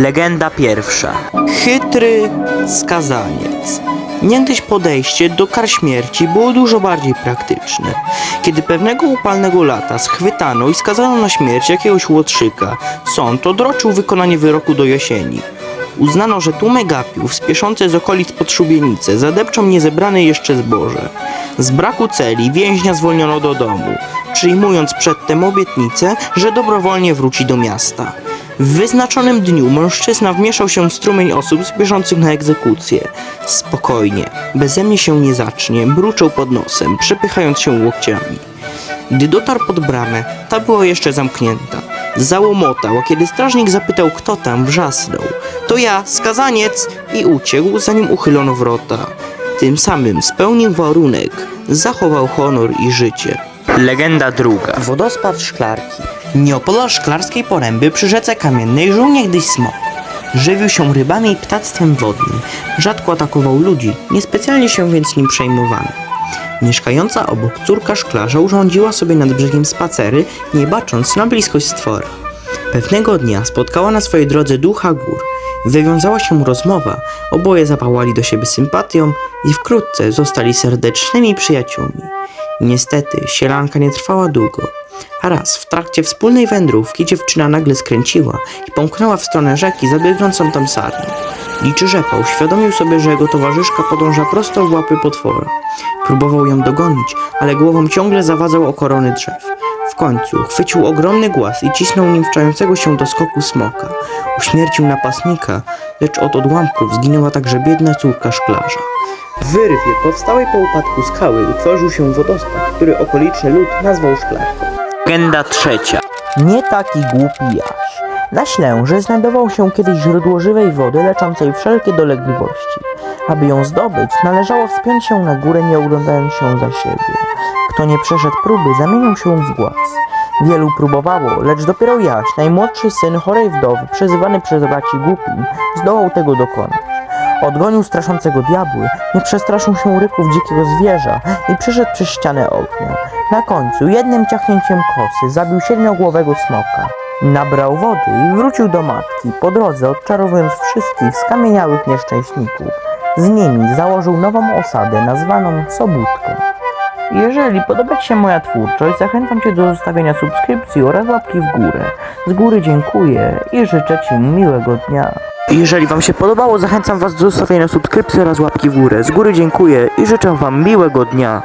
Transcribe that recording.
Legenda pierwsza. Chytry skazaniec. Niegdyś podejście do kar śmierci było dużo bardziej praktyczne. Kiedy pewnego upalnego lata schwytano i skazano na śmierć jakiegoś łotrzyka, sąd odroczył wykonanie wyroku do jesieni. Uznano, że tłumy gapiów spieszące z okolic pod szubienicę zadepczą niezebrane jeszcze zboże. Z braku celi więźnia zwolniono do domu, przyjmując przedtem obietnicę, że dobrowolnie wróci do miasta. W wyznaczonym dniu mężczyzna wmieszał się w strumień osób spieszących na egzekucję. Spokojnie, beze mnie się nie zacznie, mruczał pod nosem, przepychając się łokciami. Gdy dotarł pod bramę, ta była jeszcze zamknięta. Załomotał, a kiedy strażnik zapytał, kto tam, wrzasnął. To ja, skazaniec! I uciekł, zanim uchylono wrota. Tym samym spełnił warunek, zachował honor i życie. Legenda druga. Wodospad szklarki. Nieopodal szklarskiej poręby przy rzece kamiennej żył niegdyś smok. Żywił się rybami i ptactwem wodnym. Rzadko atakował ludzi, niespecjalnie się więc nim przejmowano. Mieszkająca obok córka szklarza urządziła sobie nad brzegiem spacery, nie bacząc na bliskość stwora. Pewnego dnia spotkała na swojej drodze ducha gór. Wywiązała się rozmowa, oboje zapałali do siebie sympatią i wkrótce zostali serdecznymi przyjaciółmi. Niestety, sielanka nie trwała długo. A raz w trakcie wspólnej wędrówki dziewczyna nagle skręciła i pomknęła w stronę rzeki za biegnącą tam sarnią. Liczy rzepa uświadomił sobie, że jego towarzyszka podąża prosto w łapy potwora. Próbował ją dogonić, ale głową ciągle zawadzał o korony drzew. W końcu chwycił ogromny głaz i cisnął nim wczającego się do skoku smoka. Uśmiercił napastnika, lecz od odłamków zginęła także biedna córka szklarza. W wyrwie powstałej po upadku skały utworzył się wodospad, który okoliczny lud nazwał szklarką. Legenda trzecia. Nie taki głupi Jaś. Na Ślęży znajdował się kiedyś źródło żywej wody leczącej wszelkie dolegliwości. Aby ją zdobyć, należało wspiąć się na górę, nie oglądając się za siebie. Kto nie przeszedł próby, zamienił się w głaz. Wielu próbowało, lecz dopiero Jaś, najmłodszy syn chorej wdowy, przezywany przez braci głupim, zdołał tego dokonać. Odgonił straszącego diabły, nie przestraszył się ryków dzikiego zwierza i przeszedł przez ścianę ognia. Na końcu jednym ciachnięciem kosy zabił siedmiogłowego smoka. Nabrał wody i wrócił do matki, po drodze odczarowując wszystkich skamieniałych nieszczęśników. Z nimi założył nową osadę nazwaną Sobótką. Jeżeli podoba Ci się moja twórczość, zachęcam Cię do zostawienia subskrypcji oraz łapki w górę. Z góry dziękuję i życzę Ci miłego dnia. Jeżeli Wam się podobało, zachęcam Was do zostawienia subskrypcji oraz łapki w górę. Z góry dziękuję i życzę Wam miłego dnia.